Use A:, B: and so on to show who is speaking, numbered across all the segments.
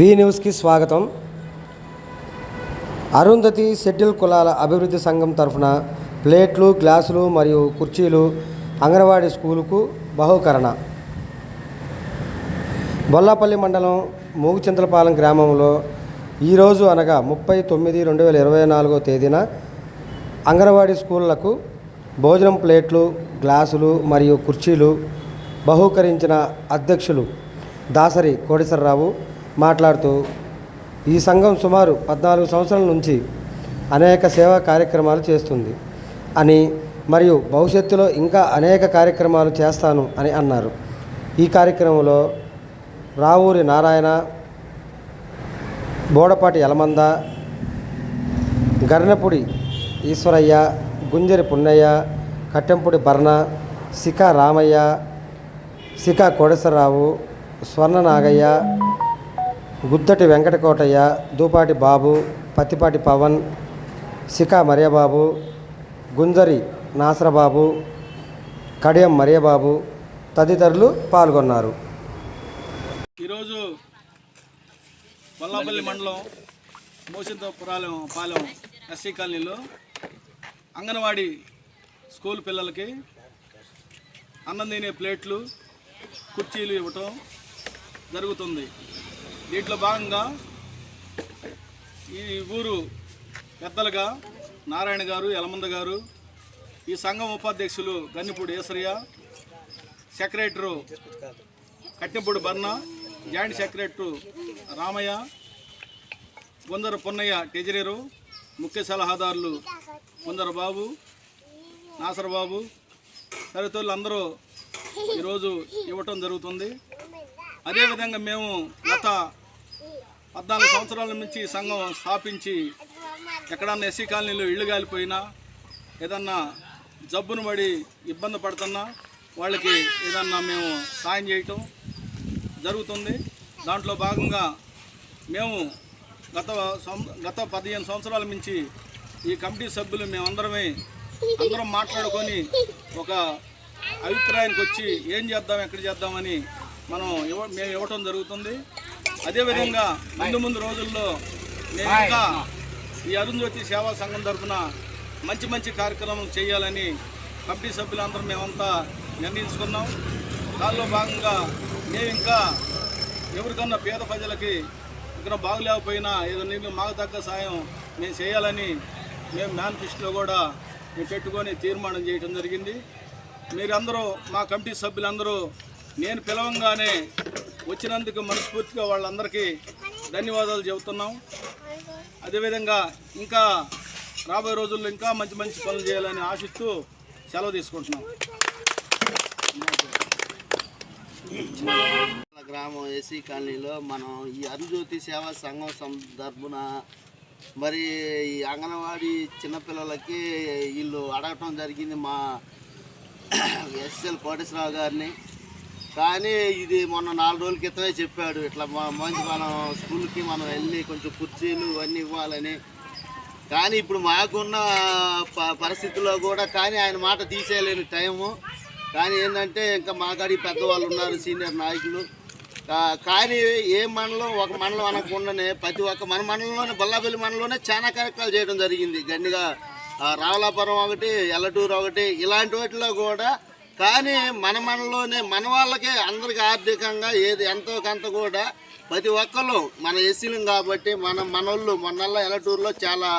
A: వి న్యూస్కి స్వాగతం. అరుంధతి షెడ్యూల్ కులాల అభివృద్ధి సంఘం తరఫున ప్లేట్లు గ్లాసులు మరియు కుర్చీలు అంగన్వాడీ స్కూలుకు బహుకరణ. బొల్లాపల్లి మండలం మూగుచింతలపాలెం గ్రామంలో ఈరోజు అనగా ముప్పై తొమ్మిది రెండు వేల ఇరవై నాలుగో తేదీన అంగన్వాడీ స్కూళ్ళకు భోజనం ప్లేట్లు గ్లాసులు మరియు కుర్చీలు బహూకరించిన అధ్యక్షులు దాసరి కోడేశ్వరరావు మాట్లాడుతూ ఈ సంఘం సుమారు పద్నాలుగు సంవత్సరాల నుంచి అనేక సేవా కార్యక్రమాలు చేస్తుంది అని మరియు భవిష్యత్తులో ఇంకా అనేక కార్యక్రమాలు చేస్తాను అని అన్నారు. ఈ కార్యక్రమంలో రావూరి నారాయణ బోడపాటి యలమంద గర్నపుడి ఈశ్వరయ్య గుంజరి పున్నయ్య కట్టెంపుడి భర్ణ శిఖ రామయ్య శిఖ కోడేశ్వరరావు స్వర్ణ నాగయ్య గుద్దటి వెంకటకోటయ్య దూపాటి బాబు పత్తిపాటి పవన్ సికా మరియబాబు గుంజరి నాసరబాబు కడియం మరియబాబు తదితరులు పాల్గొన్నారు.
B: ఈరోజు వల్లాపల్లి మండలం మోసింతపురాలెం పాలెం ఎస్సీ కాలనీలో అంగన్వాడీ స్కూల్ పిల్లలకి అన్నం తినే ప్లేట్లు కుర్చీలు ఇవ్వటం జరుగుతుంది. దీంట్లో భాగంగా ఈ ఊరు పెద్దలుగా నారాయణ గారు యలమంద గారు ఈ సంఘం ఉపాధ్యక్షులు Gannipudi Eswaraiah secretary Kattepudi Barna joint secretary Ramaiah కొందరు పున్నయ్య టెజరీరు ముఖ్య సలహాదారులు కొందరు బాబు నాసర్ బాబు తదితరులు అందరూ ఈరోజు ఇవ్వటం జరుగుతుంది. అదేవిధంగా మేము గత పద్నాలుగు సంవత్సరాల నుంచి సంఘం స్థాపించి ఎక్కడన్నా ఎస్సీ కాలనీలో ఇళ్ళు కాలిపోయినా ఏదన్నా జబ్బును పడి ఇబ్బంది పడుతున్నా వాళ్ళకి ఏదన్నా మేము సాయం చేయటం జరుగుతుంది. దాంట్లో భాగంగా మేము గత సం- గత పదిహేను సంవత్సరాల నుంచి ఈ కమిటీ సభ్యులు మేమందరమే అందరం మాట్లాడుకొని ఒక అభిప్రాయానికి వచ్చి ఏం చేద్దాం ఎక్కడ చేద్దామని మనం ఇవ్వ మేము ఇవ్వటం జరుగుతుంది. అదేవిధంగా ముందు ముందు రోజుల్లో మేము ఇంకా ఈ అరుంధతి సేవా సంఘం తరఫున మంచి మంచి కార్యక్రమం చేయాలని కమిటీ సభ్యులందరం మేమంతా నిర్ణయించుకున్నాం. దానిలో భాగంగా మేము ఇంకా ఎవరికన్నా పేద ప్రజలకి ఇక్కడ బాగులేకపోయినా ఏదో నీళ్ళు మాకు తగ్గ సాయం మేము చేయాలని మేము మేనిఫెస్టోలో కూడా మేము పెట్టుకొని తీర్మానం చేయడం జరిగింది. మీరందరూ మా కమిటీ సభ్యులందరూ నేను పిలవంగానే వచ్చినందుకు మనస్ఫూర్తిగా వాళ్ళందరికీ ధన్యవాదాలు చెబుతున్నాం. అదేవిధంగా ఇంకా రాబోయే రోజుల్లో ఇంకా మంచి మంచి పనులు చేయాలని ఆశిస్తూ సెలవు తీసుకుంటున్నాం.
C: గ్రామం ఏసీ కాలనీలో మనం ఈ అరుజ్యోతి సేవా సంఘం సందర్భున మరి ఈ అంగన్వాడీ చిన్నపిల్లలకి వీళ్ళు అడగటం జరిగింది మా ఎస్ఎల్ కోటేశ్వరరావు గారిని. కానీ ఇది మొన్న నాలుగు రోజుల క్రితమే చెప్పాడు. ఇట్లా మంచి మనం స్కూల్కి మనం వెళ్ళి కొంచెం కుర్చీలు ఇవన్నీ ఇవ్వాలని. కానీ ఇప్పుడు మాకున్న ప- పరిస్థితుల్లో కూడా కానీ ఆయన మాట తీసేయలేని టైము. కానీ ఏంటంటే ఇంకా మాకాడి పెద్దవాళ్ళు ఉన్నారు సీనియర్ నాయకులు. కానీ ఏ మండలం ఒక మండలం అనకుండానే ప్రతి ఒక్క మన మండలంలోనే బొల్లాపల్లి మండలంలోనే చాలా కార్యక్రమాలు చేయడం జరిగింది. గండిగా రావులాపురం ఒకటి ఎల్లటూరు ఒకటి ఇలాంటి వాటిలో కూడా కానీ మన మనలోనే మన వాళ్ళకే అందరికీ ఆర్థికంగా ఏది ఎంతో కొంత కూడా ప్రతి ఒక్కళ్ళు మన ఎస్సీలం కాబట్టి మన మనోళ్ళు మొన్నల్లా ఎలటూరులో చాలా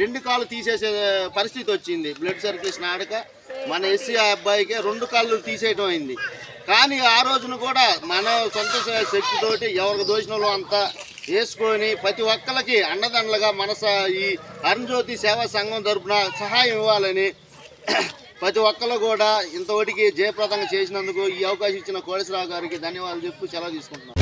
C: రెండు కాళ్ళు తీసేసే పరిస్థితి వచ్చింది. బ్లడ్ సర్క్యులేషన్ ఆడక మన ఎస్సీ అబ్బాయికి రెండు కాళ్ళు తీసేయటం అయింది. కానీ ఆ రోజున కూడా మన సొంత శక్తితోటి ఎవరికి దోచిన అంతా వేసుకొని ప్రతి ఒక్కరికి అండదండలుగా మన ఈ అరుణ్జ్యోతి సేవా సంఘం తరపున సహాయం ఇవ్వాలని ప్రతి ఒక్కరు కూడా ఇంతవరకు జయప్రదంగా చేసినందుకు ఈ అవకాశం ఇచ్చిన కోడేశ్వరరావు గారికి ధన్యవాదాలు చెప్పు సెలవు తీసుకుంటున్నాం.